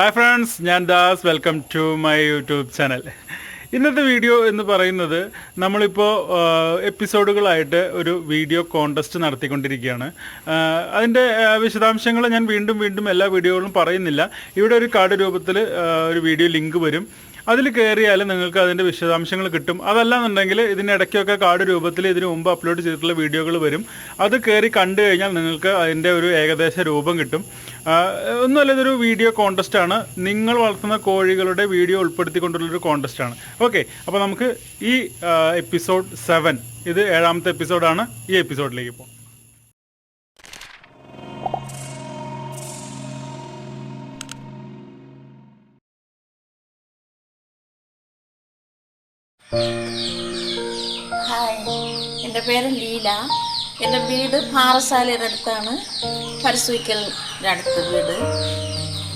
Hi friends ഞാൻ Das. Welcome to my YouTube channel ഇന്നത്തെ video എന്ന് പറയുന്നത് നമ്മളിപ്പോൾ എപ്പിസോഡുകളായിട്ട് ഒരു വീഡിയോ കോണ്ടസ്റ്റ് നടത്തിക്കൊണ്ടിരിക്കുകയാണ്. അതിന്റെ വിശദാംശങ്ങൾ ഞാൻ വീണ്ടും വീണ്ടും എല്ലാ വീഡിയോകളും പറയുന്നില്ല. ഇവിടെ ഒരു കാർഡ് രൂപത്തിൽ ഒരു വീഡിയോ ലിങ്ക് വരും. അതിൽ കയറിയാൽ നിങ്ങൾക്ക് അതിന്റെ വിശദാംശങ്ങൾ കിട്ടും. അതല്ലാന്നുണ്ടെങ്കിൽ ഇതിനിടയ്ക്കൊക്കെ കാർഡ് രൂപത്തിൽ ഇതിനു മുമ്പ് അപ്ലോഡ് ചെയ്തിട്ടുള്ള വീഡിയോകൾ വരും. അത് കയറി കണ്ടു കഴിഞ്ഞാൽ നിങ്ങൾക്ക് അതിന്റെ ഒരു ഏകദേശ രൂപം കിട്ടും. ഒന്നുമല്ല ഇതൊരു വീഡിയോ കോണ്ടസ്റ്റ് ആണ്. നിങ്ങൾ വളർത്തുന്ന കോഴികളുടെ വീഡിയോ ഉൾപ്പെടുത്തിക്കൊണ്ടുള്ളൊരു കോണ്ടസ്റ്റ് ആണ്. ഓക്കെ അപ്പോൾ നമുക്ക് ഈ എപ്പിസോഡ് സെവൻ ഇത് ഏഴാമത്തെ എപ്പിസോഡാണ് ഈ എപ്പിസോഡിലേക്ക് പോകാം. ഹായ് എന്റെ പേര് ലീല. എന്റെ വീട് പാറശാലയുടെ അടുത്താണ്. പരസുവിക്കലിന്റെ അടുത്ത് വീട്.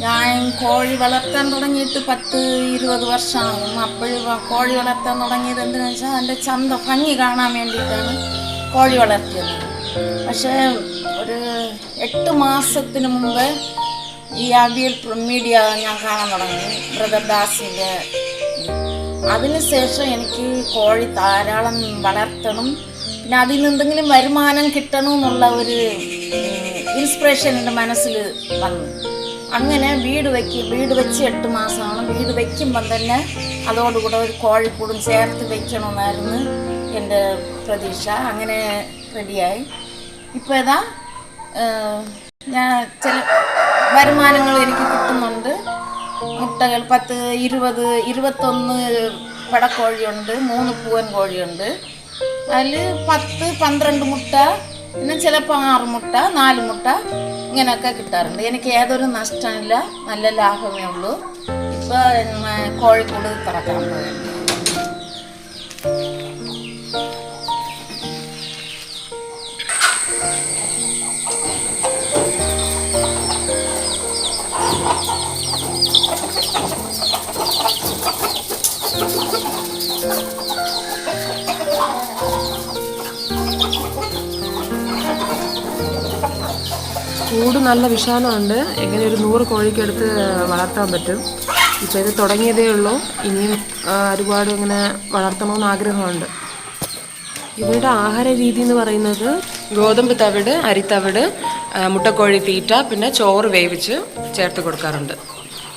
ഞാൻ കോഴി വളർത്താൻ തുടങ്ങിയിട്ട് പത്ത് ഇരുപത് വർഷമാകും അപ്പോഴും കോഴി വളർത്താൻ തുടങ്ങിയത് എന്തെന്ന് വെച്ചാൽ അതിന്റെ ചന്ത ഭംഗി കാണാൻ വേണ്ടിയിട്ടാണ് കോഴി വളർത്തിയത്. പക്ഷേ ഒരു എട്ട് മാസത്തിന് മുമ്പ് ഈ അവിയൽ മീഡിയ ഞാൻ കാണാൻ തുടങ്ങി. ബ്രദർ ദാസിന്റെ അതിനുശേഷം എനിക്ക് കോഴി ധാരാളം വളർത്തണം. പിന്നെ അതിൽ എന്തെങ്കിലും വരുമാനം കിട്ടണം എന്നുള്ള ഒരു ഇൻസ്പിറേഷൻ എന്റെ മനസ്സിൽ വന്നു. അങ്ങനെ വീട് വെക്ക് വീട് വെച്ച് എട്ട് മാസമാണ്. വീട് വയ്ക്കുമ്പം തന്നെ അതോടുകൂടെ ഒരു കോഴിക്കൂടും ചേർത്ത് വെക്കണമെന്നായിരുന്നു എന്റെ പ്രതീക്ഷ. അങ്ങനെ റെഡിയായി. ഇപ്പോൾ ഏതാ ഞാൻ ചില വരുമാനങ്ങൾ എനിക്ക് കിട്ടുന്നുണ്ട്. മുട്ടകൾ പത്ത് ഇരുപത് ഇരുപത്തൊന്ന് പടക്കോഴിയുണ്ട് മൂന്ന് പൂവൻ കോഴിയുണ്ട്. അതിൽ പത്ത് പന്ത്രണ്ട് മുട്ട പിന്നെ ചിലപ്പോൾ ആറ് മുട്ട നാല് മുട്ട ഇങ്ങനെയൊക്കെ കിട്ടാറുണ്ട്. എനിക്ക് ഏതൊരു നഷ്ടമില്ല നല്ല ലാഭമേ ഉള്ളൂ. ഇപ്പോൾ കോഴിക്കോട് തുറക്കാൻ പോവുകയാണ്. കൂട് നല്ല വിശാലമുണ്ട് എങ്ങനെ ഒരു നൂറ് കോഴിക്കെടുത്ത് വളർത്താൻ പറ്റും. ഇപ്പോൾ ഇത് തുടങ്ങിയതേ ഉള്ളൂ. ഇനിയും ഒരുപാട് ഇങ്ങനെ വളർത്തണമെന്ന് ആഗ്രഹമുണ്ട്. ഇവരുടെ ആഹാര രീതി എന്ന് പറയുന്നത് ഗോതമ്പ് തവിട് അരിത്തവിട് മുട്ടക്കോഴി തീറ്റ പിന്നെ ചോറ് വേവിച്ച് ചേർത്ത് കൊടുക്കാറുണ്ട്.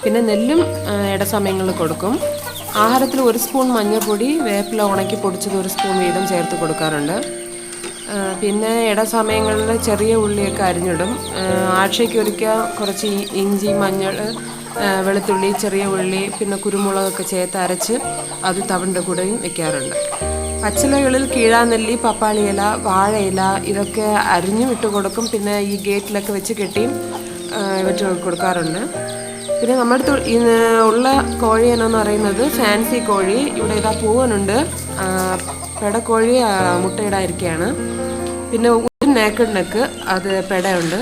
പിന്നെ നെല്ലും ഇടസമയങ്ങളിൽ കൊടുക്കും. ആഹാരത്തിൽ ഒരു സ്പൂൺ മഞ്ഞൾപ്പൊടി വേപ്പില ഉണക്കി പൊടിച്ചത് ഒരു സ്പൂൺ വീതം ചേർത്ത് കൊടുക്കാറുണ്ട്. പിന്നെ ഇടസമയങ്ങളിൽ ചെറിയ ഉള്ളിയൊക്കെ അരിഞ്ഞിടും. ആഴ്ചയ്ക്ക് ഒരിക്കൽ കുറച്ച് ഇഞ്ചി മഞ്ഞൾ വെളുത്തുള്ളി ചെറിയ ഉള്ളി പിന്നെ കുരുമുളകൊക്കെ ചേർത്ത് അരച്ച് അത് തവിന്റെ കൂടെയും വെക്കാറുണ്ട്. പച്ചിലകളിൽ കീഴാനെല്ലി പപ്പാളി ഇല വാഴയില ഇതൊക്കെ അരിഞ്ഞു ഇട്ട് കൊടുക്കും. പിന്നെ ഈ ഗേറ്റിലൊക്കെ വെച്ച് കെട്ടിയും വെച്ച് കൊടുക്കാറുണ്ട്. പിന്നെ നമ്മുടെ അടുത്ത് ഉള്ള കോഴി എന്നു പറയുന്നത് ഫാൻസി കോഴി. ഇവിടെ ഇതാ പൂവനുണ്ട്. പെടക്കോഴി മുട്ടയിടായിരിക്കുകയാണ് പിന്നെ ഒരു നേക്കഡ് നെക്ക് അത് പെടയുണ്ട്.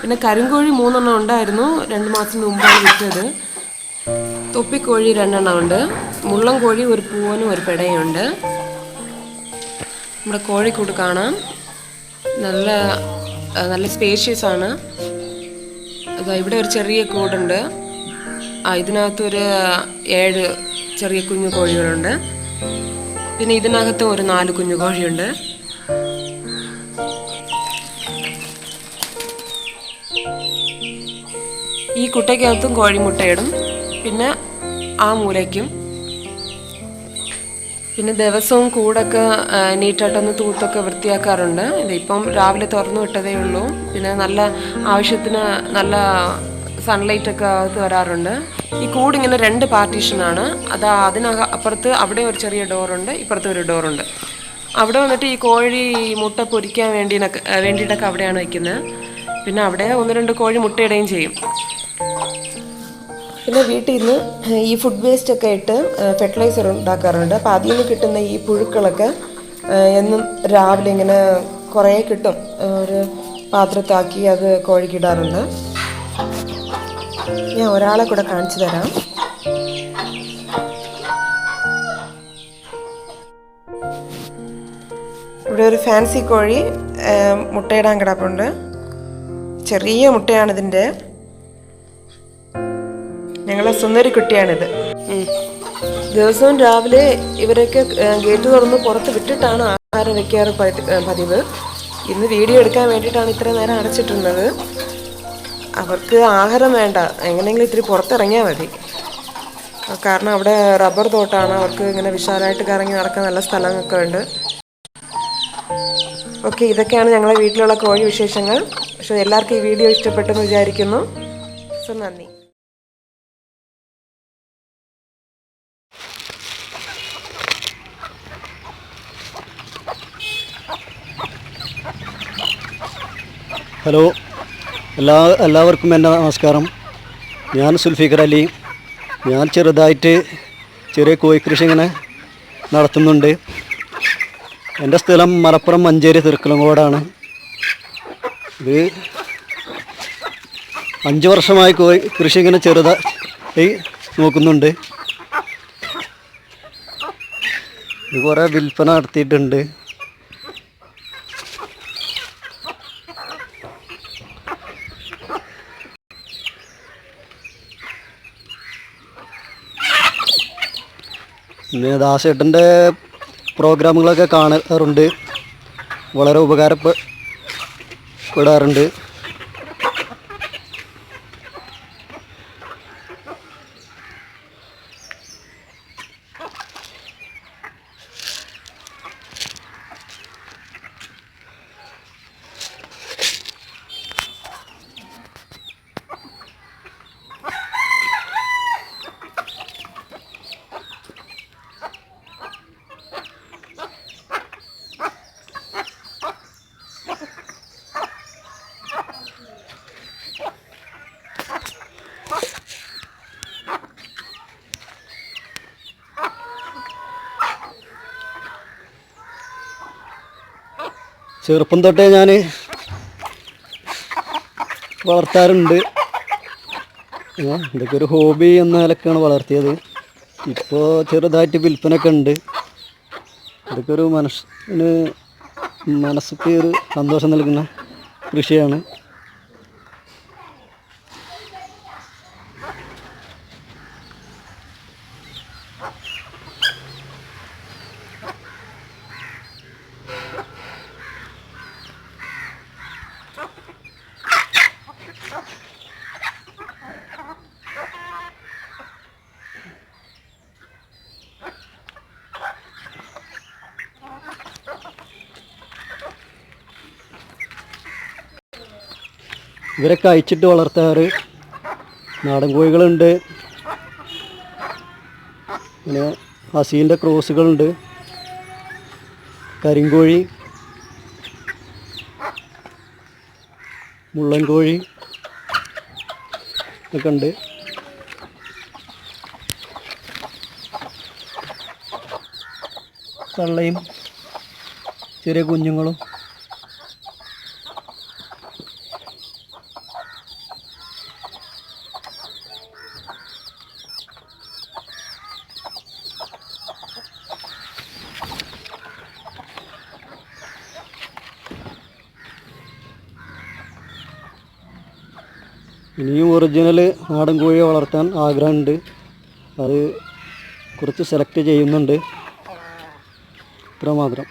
പിന്നെ കരിങ്കോഴി മൂന്നെണ്ണം ഉണ്ടായിരുന്നു. രണ്ട് മാസത്തിന് മുമ്പാണ് വിറ്റത്. തൊപ്പിക്കോഴി രണ്ടെണ്ണം ഉണ്ട്. മുള്ളം കോഴി ഒരു പൂവനും ഒരു പെടയുണ്ട്. നമ്മുടെ കോഴിക്കൂട് കാണാം. നല്ല നല്ല സ്പേഷ്യസ് ആണ്. അതാ ഇവിടെ ഒരു ചെറിയ കൂടുണ്ട്. ഇതിനകത്തൊരു ഏഴ് ചെറിയ കുഞ്ഞു കോഴികളുണ്ട്. പിന്നെ ഇതിനകത്ത് ഒരു നാല് കുഞ്ഞു കോഴിയുണ്ട്. ഈ കുട്ടയ്ക്കകത്തും കോഴിമുട്ടയിടും പിന്നെ ആ മൂലയ്ക്കും. പിന്നെ ദിവസവും കൂടൊക്കെ നീറ്റായിട്ടൊന്ന് തൂത്തൊക്കെ വൃത്തിയാക്കാറുണ്ട്. ഇതിപ്പം രാവിലെ തുറന്നു വിട്ടതേ ഉള്ളൂ. പിന്നെ നല്ല ആവശ്യത്തിന് നല്ല സൺലൈറ്റ് ഒക്കെ അകത്ത് വരാറുണ്ട്. ഈ കൂട് ഇങ്ങനെ രണ്ട് പാർട്ടീഷനാണ് അത് അതിനക അപ്പുറത്ത് അവിടെ ഒരു ചെറിയ ഡോറുണ്ട് ഇപ്പുറത്ത് ഒരു ഡോറുണ്ട് അവിടെ വന്നിട്ട് ഈ കോഴി മുട്ട പൊരിക്കാൻ വേണ്ടി വേണ്ടിയിട്ടൊക്കെ അവിടെയാണ് വയ്ക്കുന്നത് പിന്നെ അവിടെ ഒന്ന് രണ്ട് കോഴി മുട്ടയിടുകയും ചെയ്യും. പിന്നെ വീട്ടിൽ നിന്ന് ഈ ഫുഡ് വേസ്റ്റ് ഒക്കെ ഇട്ട് ഫെർട്ടിലൈസർ ഉണ്ടാക്കാറുണ്ട്. അപ്പോൾ അതിൽ നിന്ന് കിട്ടുന്ന ഈ പുഴുക്കളൊക്കെ എന്നും രാവിലെ ഇങ്ങനെ കുറേ കിട്ടും. ഒരു പാത്രത്താക്കി അത് കോഴിക്കിടാറുണ്ട് ഞാൻ ഒരാളെ കൂടെ കാണിച്ചു തരാം. ഇവിടെ ഒരു ഫാൻസി കോഴി മുട്ടയിടാൻ കിടപ്പുണ്ട്. ചെറിയ മുട്ടയാണ് ഇതിന്റെ ഞങ്ങളെ സുന്ദരി കുട്ടിയാണിത്. ദിവസവും രാവിലെ ഇവരൊക്കെ ഗേറ്റ് തുറന്ന് പുറത്ത് വിട്ടിട്ടാണ് ആഹാരം വെക്കാറ് പതിവ്. ഇന്ന് വീഡിയോ എടുക്കാൻ വേണ്ടിയിട്ടാണ് ഇത്ര നേരം അടച്ചിട്ടുള്ളത്. അവർക്ക് ആഹാരം വേണ്ട. എങ്ങനെയെങ്കിലും ഇത്തിരി പുറത്തിറങ്ങിയാൽ മതി. കാരണം അവിടെ റബ്ബർ തോട്ടാണ്. അവർക്ക് ഇങ്ങനെ വിശാലമായിട്ട് കറങ്ങി നടക്കാൻ നല്ല സ്ഥലങ്ങളൊക്കെ ഉണ്ട്. ഓക്കെ ഇതൊക്കെയാണ് ഞങ്ങളെ വീട്ടിലുള്ള കോഴി വിശേഷങ്ങൾ. പക്ഷേ എല്ലാവർക്കും ഈ വീഡിയോ ഇഷ്ടപ്പെട്ടെന്ന് വിചാരിക്കുന്നു. സോ നന്ദി. ഹലോ. എല്ലാ എല്ലാവർക്കും എന്റെ നമസ്കാരം. ഞാൻ സുൽഫിഖർ അലി. ഞാൻ ചെറുതായിട്ട് ചെറിയ കോഴിക്കൃഷി ഇങ്ങനെ നടത്തുന്നുണ്ട്. എന്റെ സ്ഥലം മലപ്പുറം മഞ്ചേരി തിരുക്കലങ്കോടാണ് ഇത് അഞ്ച് വർഷമായി കോഴി കൃഷി ഇങ്ങനെ ചെറുതായി നോക്കുന്നുണ്ട്. ഇത് കുറേ വിൽപ്പന നടത്തിയിട്ടുണ്ട്. പിന്നെ ദാസേട്ടന്റെ പ്രോഗ്രാമുകളൊക്കെ കാണാറുണ്ട്. വളരെ ഉപകാരപ്പെടാറുണ്ട് ചെറുപ്പം തൊട്ടേ ഞാൻ വളർത്താറുണ്ട്. ഇതൊക്കെ ഒരു ഹോബി എന്ന നിലക്കാണ് വളർത്തിയത്. ഇപ്പോൾ ചെറുതായിട്ട് വിൽപ്പനയൊക്കെ ഉണ്ട്. ഇതൊക്കെ ഒരു മനസ്സിന് മനസ്സിക്ക് ഒരു സന്തോഷം നൽകുന്ന കൃഷിയാണ്. ഇവരൊക്കെ അയച്ചിട്ട് വളർത്താറ്. നാടൻ കോഴികളുണ്ട്. പിന്നെ ഹസീന്റെ ക്രോസുകളുണ്ട്. കരിങ്കോഴി. മുള്ളൻ കോഴി ഒക്കെ ഉണ്ട്. തള്ളയും ചെറിയ കുഞ്ഞുങ്ങളും. ഇനിയും ഒറിജിനൽ നാടൻ കോഴിയെ വളർത്താൻ ആഗ്രഹമുണ്ട്. അത് കുറച്ച് സെലക്ട് ചെയ്യുന്നുണ്ട്. ഇത്രമാത്രം.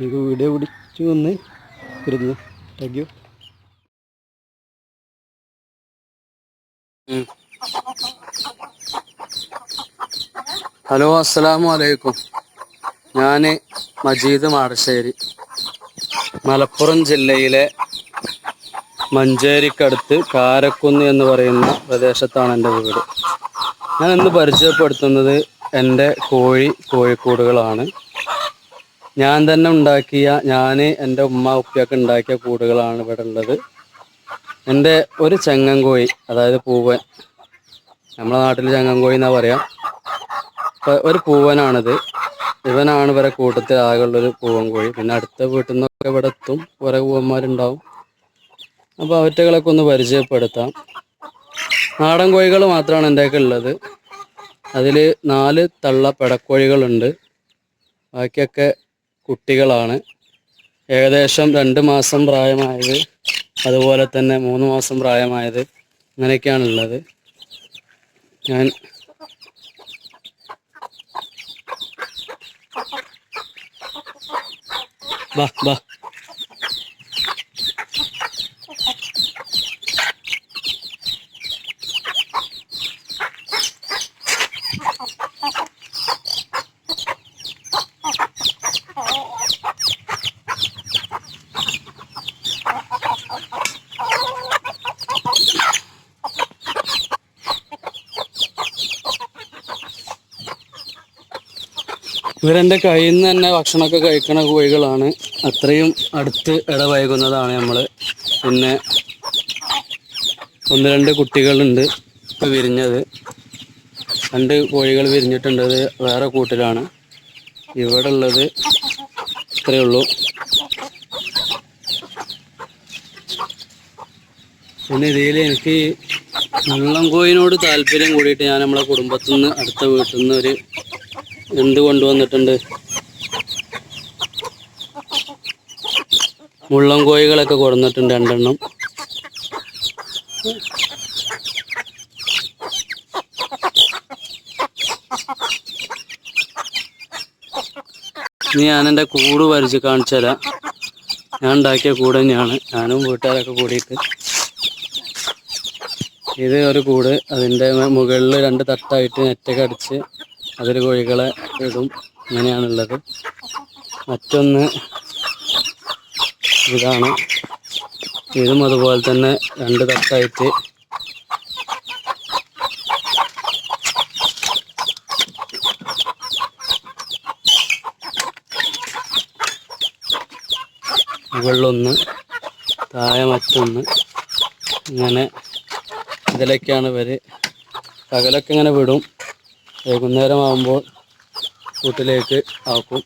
എനിക്ക് വീഡിയോ പിടിച്ചു വന്ന് കരുതുന്നു. താങ്ക് യു ഹലോ അസ്സലാമു അലൈക്കും. ഞാൻ മജീദ് മാടശ്ശേരി. മലപ്പുറം ജില്ലയിലെ മഞ്ചേരിക്കടുത്ത് കാരക്കുന്ന് എന്ന് പറയുന്ന പ്രദേശത്താണ് എന്റെ വീട്. ഞാൻ ഇന്ന് പരിചയപ്പെടുത്തുന്നത് എന്റെ കോഴി കോഴിക്കൂടുകളാണ്. ഞാൻ തന്നെ ഉണ്ടാക്കിയ ഞാൻ എന്റെ ഉമ്മ ഉപ്പിയൊക്കെ ഉണ്ടാക്കിയ കൂടുകളാണ് ഇവിടെ ഉള്ളത്. എന്റെ ഒരു ചെങ്ങൻകോഴി അതായത് പൂവൻ. നമ്മളെ നാട്ടിൽ ചെങ്ങൻകോഴി എന്നാ പറയാ. ഒരു പൂവനാണിത്. ഇവനാണ് ഇവരെ കൂട്ടത്തിൽ ആകെയുള്ളൊരു പൂവൻ കോഴി. പിന്നെ അടുത്ത വീട്ടിൽ നിന്നൊക്കെ ഇവിടെ എത്തും. കുറെ പൂവന്മാരുണ്ടാവും. അപ്പോൾ അവറ്റകളൊക്കെ ഒന്ന് പരിചയപ്പെടുത്താം. നാടൻ കോഴികൾ മാത്രമാണ് എന്റെ ഉള്ളത്. അതിൽ നാല് തള്ള പെടക്കോഴികളുണ്ട്. ബാക്കിയൊക്കെ കുട്ടികളാണ്. ഏകദേശം രണ്ട് മാസം പ്രായമായത് അതുപോലെ തന്നെ മൂന്ന് മാസം പ്രായമായത് അങ്ങനെയൊക്കെയാണുള്ളത് ഞാൻ ബാ ബാ. ഇവരെന്റെ കയ്യിൽ നിന്ന് തന്നെ ഭക്ഷണമൊക്കെ കഴിക്കണ കോഴികളാണ്. അത്രയും അടുത്ത് ഇടവൈകുന്നതാണ് നമ്മൾ പിന്നെ ഒന്ന് രണ്ട് കുട്ടികളുണ്ട് ഇപ്പോൾ വിരിഞ്ഞത്. രണ്ട് കോഴികൾ വിരിഞ്ഞിട്ടുണ്ട്. വേറെ കൂട്ടിലാണ്. ഇവിടെ ഉള്ളത് ഇത്രയേ ഉള്ളൂ. പിന്നെ ഇതിൽ എനിക്ക് മുള്ളം കോഴിനോട് താല്പര്യം കൂടിയിട്ട് ഞാൻ നമ്മളെ കുടുംബത്തിൽ നിന്ന് അടുത്ത വീട്ടിൽ നിന്ന് ഒരു എന്ത് കൊണ്ടുവന്നിട്ടുണ്ട്? മുള്ളം കോഴികളൊക്കെ കൊടുന്നിട്ടുണ്ട് രണ്ടെണ്ണം. ഇനി ഞാൻ കൂട് വരച്ച് കാണിച്ചു തരാം. ഞാൻ ഉണ്ടാക്കിയ കൂട് തന്നെയാണ്. ഞാനും വീട്ടുകാരൊക്കെ കൂടിയിട്ട്. ഇത് ഒരു കൂട്. അതിന്റെ മുകളിൽ രണ്ട് തട്ടായിട്ട് നെറ്റൊക്കെ അടിച്ച് അതിൽ കോഴികളെ ഇടും. ഇങ്ങനെയാണുള്ളത് മറ്റൊന്ന് ഇതാണ്. ഇതും അതുപോലെ തന്നെ രണ്ട് തട്ടായിട്ട് മുകളിലൊന്ന് താഴെ മറ്റൊന്ന്. ഇങ്ങനെ ഇതിലൊക്കെയാണ് ഇവർ പകലൊക്കെ ഇങ്ങനെ വിടും. വൈകുന്നേരം ആകുമ്പോൾ കൂട്ടിലേക്ക് ആക്കും.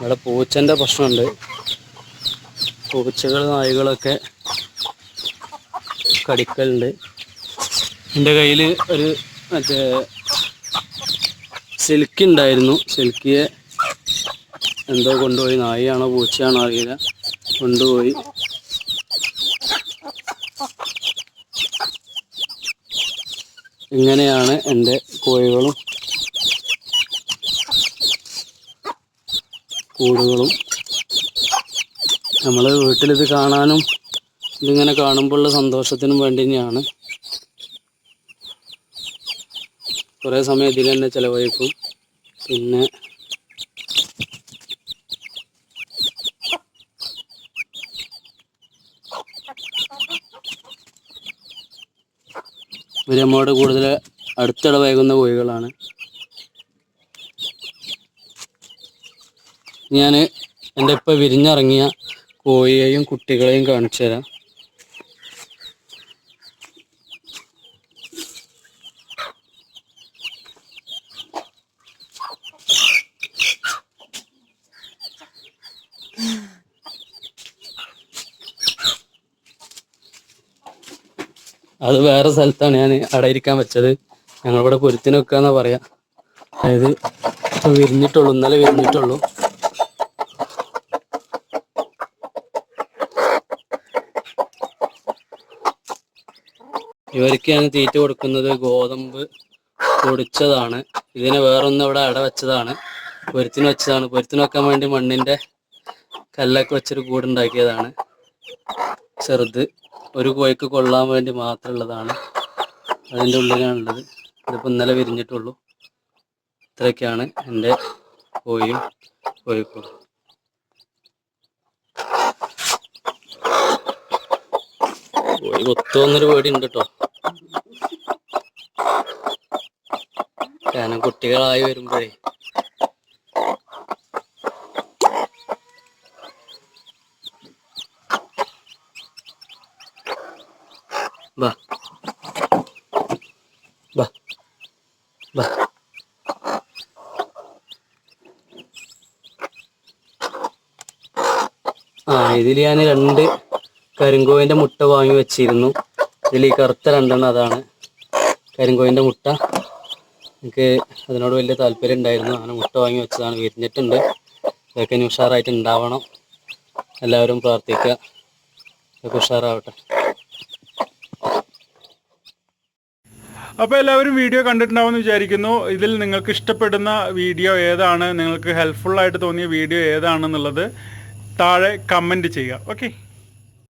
ഇവിടെ പൂച്ചന്റെ പ്രശ്നമുണ്ട്. പൂച്ചകൾ നായ്കളൊക്കെ കടിക്കലുണ്ട്. എന്റെ കയ്യിൽ ഒരു മറ്റേ സിൽക്കി ഉണ്ടായിരുന്നു. സിൽക്കിയെ എന്തോ കൊണ്ടുപോയി. നായിയാണോ പൂച്ചയാണോ അറിയില്ല. കൊണ്ടുപോയി. ഇങ്ങനെയാണ് എന്റെ കോഴികളും കൂടുകളും. നമ്മൾ വീട്ടിലിത് കാണാനും ഇതിങ്ങനെ കാണുമ്പോഴുള്ള സന്തോഷത്തിനും വേണ്ടി തന്നെയാണ്. കുറേ സമയം ഇതിൽ തന്നെ ചിലവഴിക്കും. പിന്നെ ഇവർ നമ്മോട് കൂടുതൽ അടുത്തിടവൈകുന്ന കോഴികളാണ്. ഞാൻ എന്റെ ഇപ്പം വിരിഞ്ഞിറങ്ങിയ കോഴിയെയും കുട്ടികളെയും കാണിച്ചു തരാം അത് വേറെ സ്ഥലത്താണ് ഞാൻ അടയിരിക്കാൻ വെച്ചത്. ഞങ്ങളിവിടെ പൊരുത്തിന് വെക്കാന്നാ പറയാ. അതായത് ഇപ്പൊ വിരിഞ്ഞിട്ടുള്ളൂ ഇന്നലെ വിരിഞ്ഞിട്ടുള്ളൂ. ഇവർക്ക് ഞാൻ തീറ്റ കൊടുക്കുന്നത്. ഗോതമ്പ് പൊടിച്ചതാണ്. ഇതിനെ വേറൊന്നും ഇവിടെ അട വെച്ചതാണ്. പൊരുത്തിന് വെച്ചതാണ്. പൊരുത്തിന് വെക്കാൻ വേണ്ടി മണ്ണിന്റെ കല്ലൊക്കെ വെച്ചൊരു കൂടുണ്ടാക്കിയതാണ് ചെറുത്. ഒരു കോഴിക്ക് കൊള്ളാൻ വേണ്ടി മാത്രമുള്ളതാണ് അതിന്റെ ഉള്ളിലാണുള്ളത്. ഇതിപ്പോൾ ഇന്നലെ വിരിഞ്ഞിട്ടുള്ളൂ. ഇത്രയൊക്കെയാണ് എന്റെ കോഴിയും കോഴിക്കോടും. കോഴി കൊത്തുവന്നൊരു പേടി ഉണ്ട് കേട്ടോ. കാരണം കുട്ടികളായി വരുമ്പോഴേ ഇതിൽ ഞാൻ രണ്ട് കരിങ്കോയിന്റെ മുട്ട വാങ്ങി വെച്ചിരുന്നു. ഇതിൽ ഈ കറുത്ത രണ്ടെണ്ണം അതാണ്. കരിങ്കോയിന്റെ മുട്ട. എനിക്ക് അതിനോട് വലിയ താല്പര്യം ഉണ്ടായിരുന്നു. അങ്ങനെ മുട്ട വാങ്ങി വെച്ചതാണ്. വിരിഞ്ഞിട്ടുണ്ട്. ഇതൊക്കെ ഇനി ഉഷാറായിട്ട് ഉണ്ടാവണം. എല്ലാവരും പ്രാർത്ഥിക്കുക. ഇതൊക്കെ ഉഷാറാവട്ടെ. അപ്പോൾ എല്ലാവരും വീഡിയോ കണ്ടിട്ടുണ്ടാവുമെന്ന് വിചാരിക്കുന്നു. ഇതിൽ നിങ്ങൾക്ക് ഇഷ്ടപ്പെടുന്ന വീഡിയോ ഏതാണ്? നിങ്ങൾക്ക് ഹെൽപ്ഫുൾ ആയിട്ട് തോന്നിയ വീഡിയോ ഏതാണെന്നുള്ളത് താഴെ കമന്റ് ചെയ്യുക. ഓക്കെ